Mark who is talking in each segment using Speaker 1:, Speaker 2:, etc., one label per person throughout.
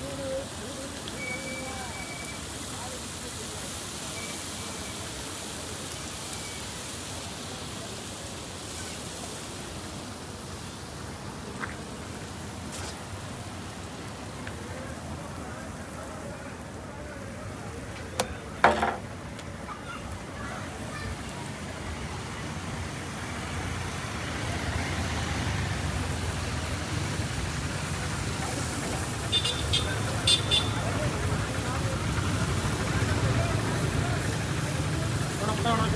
Speaker 1: Uhum.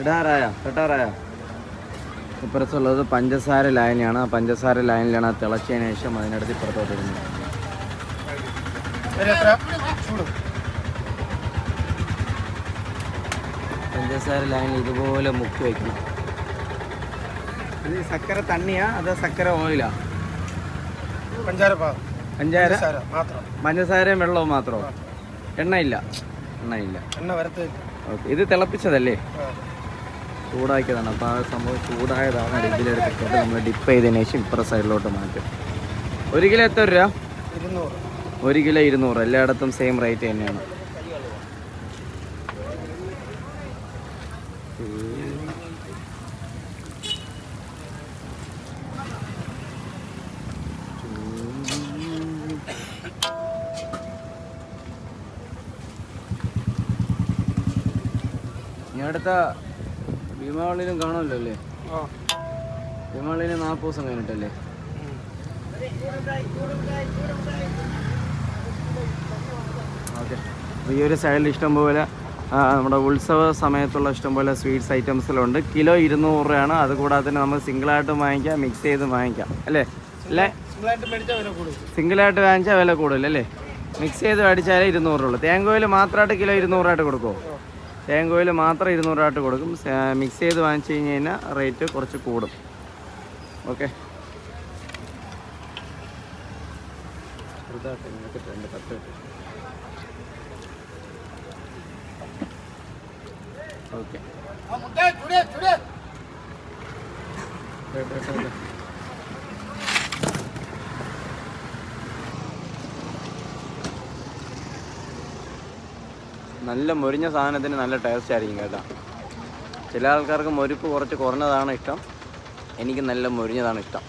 Speaker 1: ഇടാറായ? ഇപ്പുറത്തുള്ളത് പഞ്ചസാര ലൈനാണ് ആ പഞ്ചസാര ലൈനിലാണ് തിളച്ചതിന് ശേഷം അതിനടുത്ത് ഇപ്പുറത്തോട്ട് ഇടുന്നത്. പഞ്ചസാര ലൈനിൽ ഇതുപോലെ മുക്കി വയ്ക്കണം ഇത് സക്കര തണ്ണിയാ? അതോ സക്കര ഓയിലാ
Speaker 2: പഞ്ചാര
Speaker 1: പഞ്ചസാരയും വെള്ളവും മാത്രമോ എണ്ണയില്ല. എണ്ണയില്ല.
Speaker 2: എണ്ണ വരത്ത്
Speaker 1: ഓക്കെ. ഇത് തിളപ്പിച്ചതല്ലേ? ചൂടാക്കിയതാണ്. അപ്പോൾ ആ സംഭവം ചൂടായതാണ് ഇതിലെടുത്തിട്ട് നമ്മൾ ഡിപ്പ് ചെയ്തതിന് ശേഷം ഇപ്പുറ സൈഡിലോട്ട് മാറ്റും. ഒരു കിലോ എത്ര രൂപ? ഒരു കിലോ ഇരുന്നൂറ്. എല്ലായിടത്തും സെയിം റേറ്റ് തന്നെയാണ്. ഇനി അടുത്ത ഭീമാവളിയിലും കാണുമല്ലോ അല്ലേ?
Speaker 2: ആ.
Speaker 1: ഭീമാവളിന് നാൽപ്പത് ദിവസം കഴിഞ്ഞിട്ടല്ലേ? ഓക്കെ. ഈ ഒരു സൈഡിൽ ഇഷ്ടംപോലെ നമ്മുടെ ഉത്സവ സമയത്തുള്ള ഇഷ്ടംപോലെ സ്വീറ്റ്സ് ഐറ്റംസിലുണ്ട് കിലോ ഇരുന്നൂറ് രൂപയാണ്. അതുകൂടാതെ തന്നെ നമ്മൾ സിംഗിളായിട്ട് വാങ്ങിക്കാം മിക്സ് ചെയ്ത് വാങ്ങിക്കാം. അല്ലേ? അല്ലേ?
Speaker 2: സിംഗിളായിട്ട്
Speaker 1: വാങ്ങിച്ചാൽ വില കൂടുതൽ അല്ലേ? മിക്സ് ചെയ്ത് മേടിച്ചാലേ ഇരുന്നൂറ് ഉള്ളൂ തേങ്ങയിൽ മാത്രമായിട്ട് കിലോ ഇരുന്നൂറായിട്ട് കൊടുക്കുമോ തേങ്ങോയിൽ മാത്രം ഇരുന്നൂറായിട്ട് കൊടുക്കും. മിക്സ് ചെയ്ത് വാങ്ങിച്ചു കഴിഞ്ഞ് കഴിഞ്ഞാൽ റേറ്റ് കുറച്ച് കൂടും. ഓക്കെ ഓക്കെ നല്ല മുരിഞ്ഞ സാധനത്തിന് നല്ല ടേസ്റ്റ് ആയിരിക്കും കേട്ടോ. ചില ആൾക്കാർക്ക് മൊരിപ്പ് കുറച്ച് കുറഞ്ഞതാണ് ഇഷ്ടം. എനിക്ക് നല്ല മുരിഞ്ഞതാണ് ഇഷ്ടം.